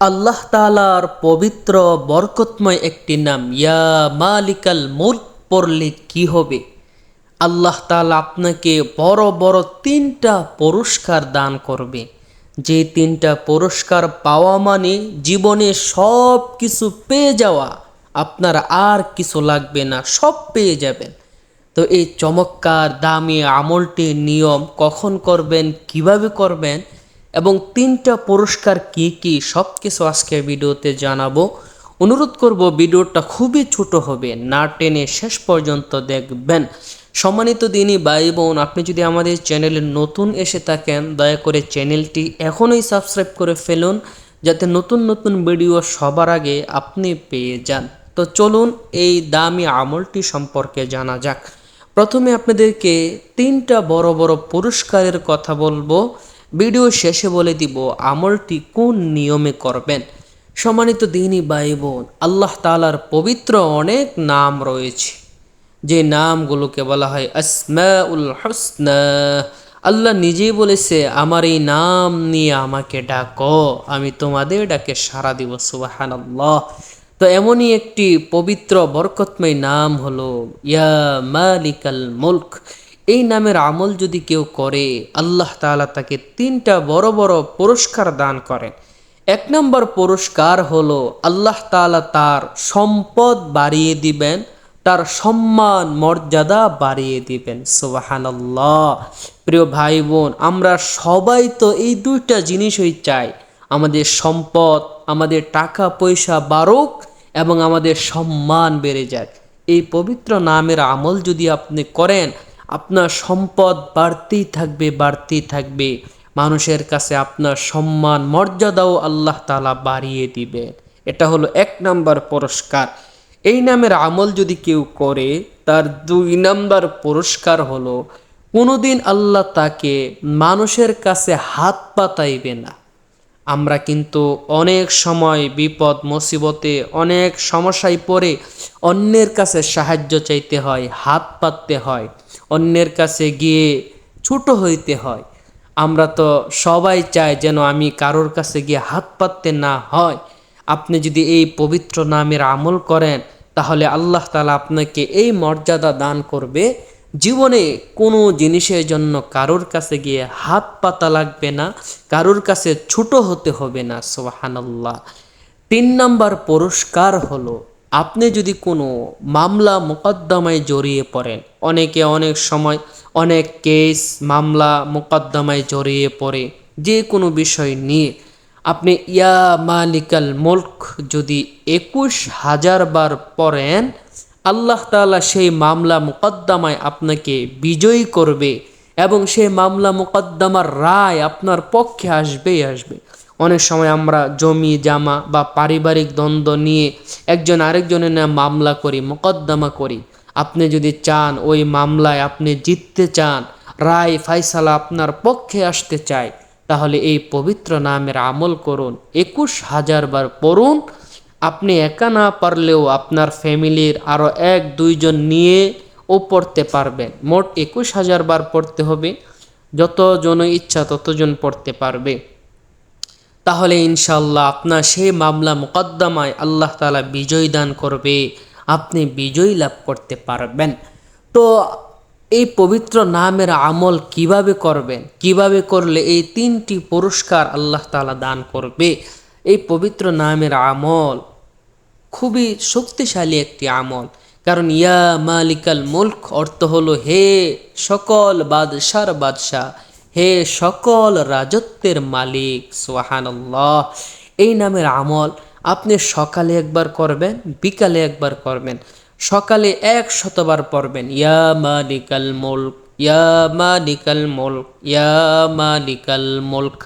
আল্লাহ তালার পবিত্র, বরকতময় একটি নাম, ইয়া মালিকাল মুল্ক, পড়লে কি হবে? আল্লাহ তালা আপনাকে বড় বড় তিনটা পুরস্কার দান করবে। যে তিনটা পুরস্কার পাওয়া মানে জীবনে সব কিছু পেয়ে যাওয়া। আপনার আর কিছু লাগবে না, সব পেয়ে যাবেন। তো এই চমৎকার দামি আমলটির নিয়ম কখন করবেন, কীভাবে করবেন এবং তিনটা পুরস্কার কি কি সব কিছু আজকে ভিডিওতে জানাব। অনুরোধ করব ভিডিওটা খুবই ছোট হবে, না টেনে শেষ পর্যন্ত দেখবেন। সম্মানিত দিনই ভাই বোন আপনি যদি আমাদের চ্যানেলে নতুন এসে থাকেন, দয়া করে চ্যানেলটি এখনই সাবস্ক্রাইব করে ফেলুন, যাতে নতুন নতুন ভিডিও সবার আগে আপনি পেয়ে যান। তো চলুন এই দামি আমলটি সম্পর্কে জানা যাক। প্রথমে আপনাদেরকে তিনটা বড় বড় পুরস্কারের কথা বলব। ভিডিও শেষে বলে দিব, আমলটি কোন নিয়মে করবেন? সম্মানিত দিনী ভাই বোন আল্লাহ তালার পবিত্র অনেক নাম রয়েছে। যে নামগুলোকে বলা হয় আসমাউল হসনা। আল্লাহ নিজেই বলেছে, আমার এই নাম নিয়ে আমাকে ডাকো, আমি তোমাদের ডাকে সারা দিব। সুবাহান আল্লাহ তো এমনই একটি পবিত্র, বরকতময় নাম হলো, ইয়া মালিকাল মুলক। এই নামের আমল যদি কেউ করে, আল্লাহ তালা তাকে তিনটা বড় বড় পুরস্কার দান করেন। এক নম্বর পুরস্কার হলো আল্লাহ তাআলা তার সম্পদ বাড়িয়ে দিবেন, তার সম্মান, মর্যাদা বাড়িয়ে দিবেন। সুবাহানাল্লাহ। প্রিয় ভাই বোন আমরা সবাই তো এই দুইটা জিনিসই চাই। আমাদের সম্পদ, আমাদের টাকা পয়সা বাড়ুক এবং আমাদের সম্মান বেড়ে যাক। এই পবিত্র নামের আমল যদি আপনি করেন আপনার সম্পদ বাড়তেই থাকবে বাড়তেই থাকবে। মানুষের কাছে আপনার সম্মান, মর্যাদাও আল্লাহ তালা বাড়িয়ে দিবেন। এটা হলো এক নাম্বার পুরস্কার। এই নামের আমল যদি কেউ করে, তার দুই নাম্বার পুরস্কার হলো, কোনোদিন আল্লাহ তাকে মানুষের কাছে হাত পাতাইবে না। আমরা কিন্তু অনেক সময় বিপদ, মুসিবতে, অনেক সমস্যায় পড়ে অন্যের কাছে সাহায্য চাইতে হয়, হাত পাততে হয়। অন্যের কাছে গিয়ে ছোট হইতে হয়। আমরা তো সবাই চাই যেন আমি কারোর কাছে গিয়ে হাত পাততে না হয়। আপনি যদি এই পবিত্র নামের আমল করেন, তাহলে আল্লাহ তালা আপনাকে এই মর্যাদা দান করবে। জীবনে কোনো জিনিসের জন্য কারোর কাছে গিয়ে হাত পাতা লাগবে না, কারোর কাছে ছোট হতে হবে না সোহানাল্লাহ তিন নম্বর পুরস্কার হলো আপনি যদি কোনো মামলা মোকদ্দমায় জড়িয়ে পড়েন, অনেকে অনেক সময় অনেক কেস, মামলা মোকদ্দমায় জড়িয়ে পড়ে, যে কোনো বিষয় নিয়ে, আপনি ইয়া মালিকাল মুল্ক যদি একুশ হাজার বার পড়েন, আল্লাহ তাআলা সেই মামলা মোকদ্দমায় আপনাকে বিজয়ী করবে এবং সেই মামলা মোকদ্দমার রায় আপনার পক্ষে আসবেই আসবে। অনেক সময় আমরা জমি, জামা বা পারিবারিক দ্বন্দ্ব নিয়ে একজন আরেকজনের না মামলা করি, মোকদ্দমা করি। আপনি যদি চান ওই মামলায় আপনি জিততে চান, রায়, ফাইসালা আপনার পক্ষে আসতে চায়, তাহলে এই পবিত্র নামের আমল করুন, একুশ হাজার বার পড়ুন। আপনি একা না পারলেও আপনার ফ্যামিলির আরও এক, দুইজন নিয়ে ও পড়তে পারবেন। মোট একুশ হাজার বার পড়তে হবে। যতজন ইচ্ছা ততজন পড়তে পারবে। তাহলে ইনশাল্লাহ আপনার সেই মামলা মোকদ্দমায় আল্লাহ তালা বিজয় দান করবে, আপনি বিজয় লাভ করতে পারবেন। তো এই পবিত্র নামের আমল কীভাবে করবেন? কীভাবে করলে এই তিনটি পুরস্কার আল্লাহ তালা দান করবে? এই পবিত্র নামের আমল খুবই শক্তিশালী একটি আমল। কারণ ইয়া মালিকাল মুল্ক অর্থ হলো, হে সকল বাদশার বাদশাহ হে সকল রাজত্বের মালিক সোহানাল্লাহ এই নামের আমল আপনি সকালে একবার করবেন, বিকালে একবার করবেন, সকালে এক শতবার পড়বেন। ইয়া মালিকাল মুল্ক, ইয়া মালিকাল মুল্ক, ইয়া মালিকাল মুল্ক।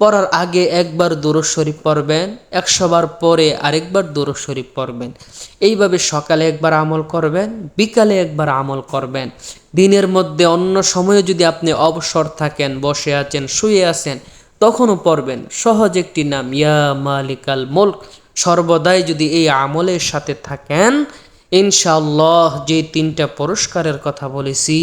পড়ার আগে একবার দুরুদ শরীফ পড়বেন, একশোবার পরে আরেকবার দুরুদ শরীফ পড়বেন। এইভাবে সকালে একবার আমল করবেন, বিকালে একবার আমল করবেন। দিনের মধ্যে অন্য সময়ে যদি আপনি অবসর থাকেন, বসে আছেন, শুয়ে আছেন, তখনও পড়বেন। সহজ একটি নাম, ইয়া মালিকাল মুল্ক। সর্বদাই যদি এই আমলের সাথে থাকেন, ইনশাআল্লাহ যে তিনটা পুরস্কারের কথা বলেছি,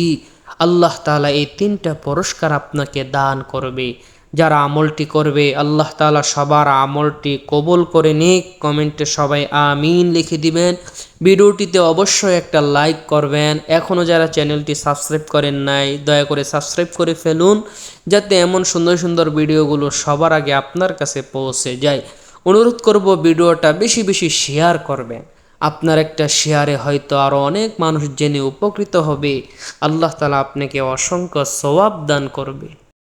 আল্লাহ তালা এই তিনটা পুরস্কার আপনাকে দান করবে। যারা আমলটি করবে, আল্লাহ তালা সবার আমলটি কবুল করে নিক। কমেন্টে সবাই আমিন লিখে দিবেন। ভিডিওটিতে অবশ্যই একটা লাইক করবেন। এখনও যারা চ্যানেলটি সাবস্ক্রাইব করেন নাই, দয়া করে সাবস্ক্রাইব করে ফেলুন, যাতে এমন সুন্দর সুন্দর ভিডিওগুলো সবার আগে আপনার কাছে পৌঁছে যায়। অনুরোধ করব ভিডিওটা বেশি বেশি শেয়ার করবেন। আপনার একটা শেয়ারে হয়তো আরও অনেক মানুষ জেনে উপকৃত হবে। আল্লাহ তালা আপনাকে অসংখ্য সওয়াব দান করবে।